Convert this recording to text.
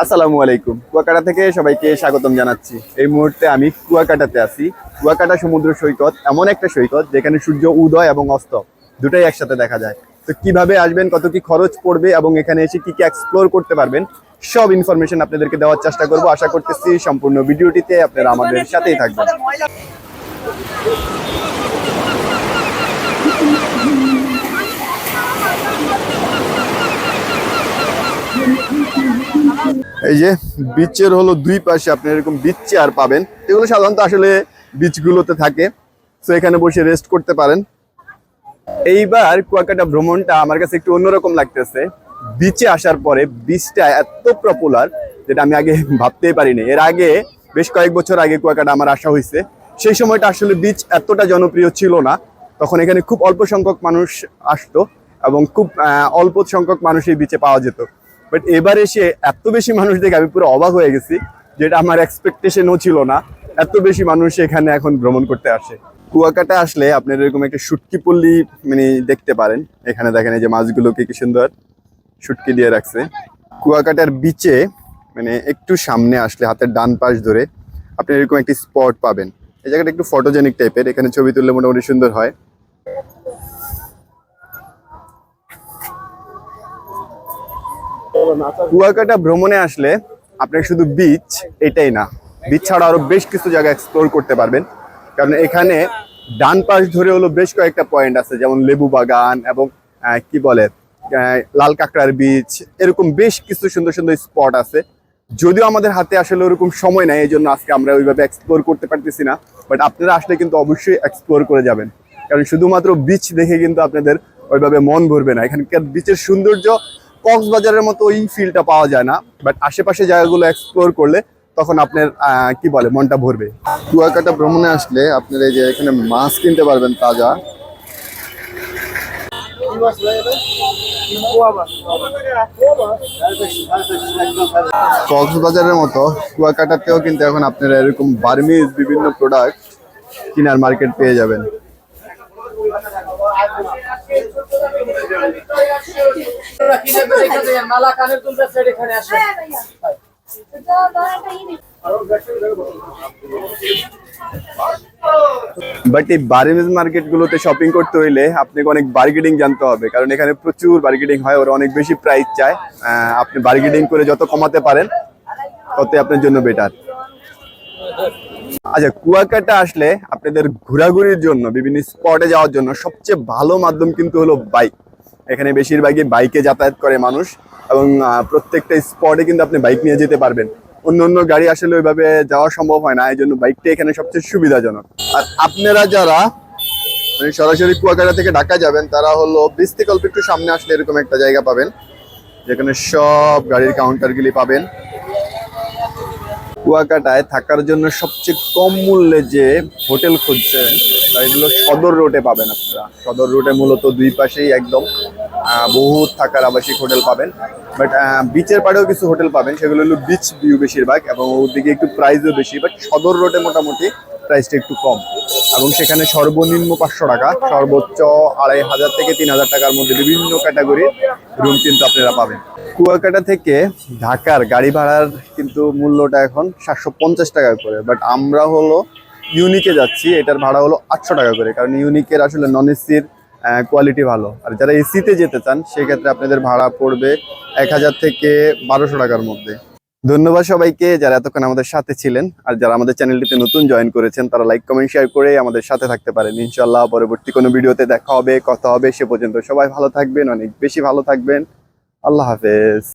আসসালামু আলাইকুম। কুয়াকাটা থেকে সবাইকে স্বাগতম জানাচ্ছি। এই মুহূর্তে আমি কুয়াকাটাতে আছি। কুয়াকাটা সমুদ্র সৈকত এমন একটা সৈকত যেখানে সূর্য উদয় এবং অস্ত দুটাই একসাথে দেখা যায়। তো কীভাবে আসবেন, কত কি খরচ পড়বে এবং এখানে এসে কি কি এক্সপ্লোর করতে পারবেন, সব ইনফরমেশন আপনাদেরকে দেওয়ার চেষ্টা করব। আশা করতেছি সম্পূর্ণ ভিডিওটিতে আপনারা আমাদের সাথেই থাকবেন। এই যে বিচের হলো দুই পাশে আপনি এরকম বিচ চেয়ার পাবেন। এগুলো সাধারণত আসলে বিচগুলোতে থাকে। তো এখানে বসে রেস্ট করতে পারেন। এইবার কুয়াকাটা ভ্রমণটা আমার কাছে একটু অন্যরকম লাগতেছে। বিচে আসার পরে বিচটা এত পপুলার যেটা আমি আগে ভাবতেই পারিনি। এর আগে, বেশ কয়েক বছর আগে কুয়াকাটা আমার আসা হয়েছে। সেই সময়টা আসলে বিচ এতটা জনপ্রিয় ছিল না। তখন এখানে খুব অল্প সংখ্যক মানুষ আসতো এবং খুব অল্প সংখ্যক মানুষ এই বিচে পাওয়া যেত। বাট এবার এসে এত বেশি মানুষ দেখে আমি পুরো অবাক হয়ে গেছি যেটা আমার এক্সপেকটেশনও ছিল না। এত বেশি মানুষ এখানে এখন ভ্রমণ করতে আসে। কুয়াকাটা আসলে আপনার এরকম একটা শুটকি পল্লী মানে দেখতে পারেন। এখানে দেখেন এই যে মাছগুলোকে কি সুন্দর শুটকি দিয়ে রাখছে। কুয়াকাটার বিচে মানে একটু সামনে আসলে হাতের ডান পাশ ধরে আপনি এরকম একটি স্পট পাবেন। এই জায়গাটা একটু ফটোজেনিক টাইপের এখানে ছবি তুললে মোটামুটি সুন্দর হয়। কুয়াকাটা ভ্রমণে আসলে আপনার শুধু বিচ এটাই না। বিচ ছাড়া আরও বেশ কিছু জায়গা এক্সপ্লোর করতে পারবেন। কারণ এখানে ডান পাশ ধরে হলো বেশ কয়েকটা পয়েন্ট আছে, যেমন লেবু বাগান এবং কি বলে লাল কাঁকড়ার বিচ এরকম বেশ কিছু সুন্দর সুন্দর স্পট আছে। যদিও আমাদের হাতে আসলে ওরকম সময় নাই এই জন্য আজকে আমরা ওইভাবে এক্সপ্লোর করতে পারতেছি না। বাট আপনারা আসলে কিন্তু অবশ্যই এক্সপ্লোর করে যাবেন। কারণ শুধুমাত্র বিচ দেখে কিন্তু আপনাদের ওইভাবে মন ভরবে না। এখানকার বিচের সৌন্দর্য কক্সবাজারের মতো ওই ফিলটা পাওয়া যায় না বাট আশেপাশে জায়গাগুলো এক্সপ্লোর করলে তখন আপনার কি বলে, মনটা ভরবে। কুয়াকাটা ভ্রমণে আসলে আপনারা এই যে এখানে মাছ কিনতে পারবেন তাজা। কক্সবাজারের মতো কুয়াকাটাতেও কিন্তু এখন আপনারা এরকম বার্মিজ বিভিন্ন প্রোডাক্ট কিনার মার্কেট পেয়ে যাবেন। বাট এই বার্মিজ মার্কেট গুলোতে শপিং করতে হইলে আপনাকে অনেক বার্গেটিং জানতে হবে, কারণ এখানে প্রচুর বার্গেটিং হয়, ওরা অনেক বেশি প্রাইস চায়। আপনি বার্গেটিং করে যত কমাতে পারেন, ততই আপনার জন্য বেটার আচ্ছা কুয়াকাটা আসলে আপনাদের ঘোরাঘুরির জন্য, বিভিন্ন স্পটে যাওয়ার জন্য সবচেয়ে ভালো মাধ্যম কিন্তু হলো বাইক এখানে বেশিরভাগই বাইকে যাতায়াত করে মানুষ এবং প্রত্যেকটা স্পটে কিন্তু আপনি বাইক নিয়ে যেতে পারবেন। অন্য অন্য গাড়ি আসলে ওইভাবে যাওয়া সম্ভব হয় না এই জন্য বাইকটা এখানে সবচেয়ে সুবিধাজনক। আর আপনারা যারা মানে সরাসরি কুয়াকাটা থেকে ঢাকা যাবেন, তারা হলো অল্প একটু সামনে আসলে এরকম একটা জায়গা পাবেন, যেখানে সব গাড়ির কাউন্টারগুলি পাবেন। কুয়াকাটায় থাকার জন্য সবচেয়ে কম মূল্যে যে হোটেল খুঁজছেন এগুলো সদর রোডে পাবেন আপনারা। সদর রোডে মূলত দুই পাশেই একদম বহুত থাকার আবাসিক হোটেল পাবেন। বাট বিচের পাড়েও কিছু হোটেল পাবেন, সেগুলো হলো বিচ ভিউ বেশিরভাগ এবং ওদিকে একটু প্রাইসও বেশি বাট সদর রোডে মোটামুটি প্রাইসটা একটু কম। এবং সেখানে সর্বনিম্ন পাঁচশো টাকা, সর্বোচ্চ আড়াই হাজার থেকে তিন হাজার টাকার মধ্যে বিভিন্ন ক্যাটাগরির রুম কিন্তু আপনারা পাবেন। কুয়াকাটা থেকে ঢাকার গাড়ি ভাড়ার কিন্তু মূল্যটা এখন সাতশো পঞ্চাশ টাকা করে বাট আমরা হলো ইউনিকে যাচ্ছি, এটার ভাড়া হলো আটশো টাকা করে, কারণ ইউনিকের আসলে নন এসির কোয়ালিটি ভালো। আর যারা এসিতে যেতে চান, সেক্ষেত্রে আপনাদের ভাড়া পড়বে এক হাজার থেকে বারোশো টাকার মধ্যে। ধন্যবাদ সবাইকে যারা এতক্ষণ আমাদের সাথে ছিলেন, আর যারা আমাদের চ্যানেলটিতে নতুন জয়েন করেছেন, তারা লাইক কমেন্ট শেয়ার করে আমাদের সাথে থাকতে পারেন। ইনশাল্লাহ পরবর্তী কোনো ভিডিওতে দেখা হবে, কথা হবে, সে পর্যন্ত সবাই ভালো থাকবেন, অনেক বেশি ভালো থাকবেন। আল্লাহ হাফেজ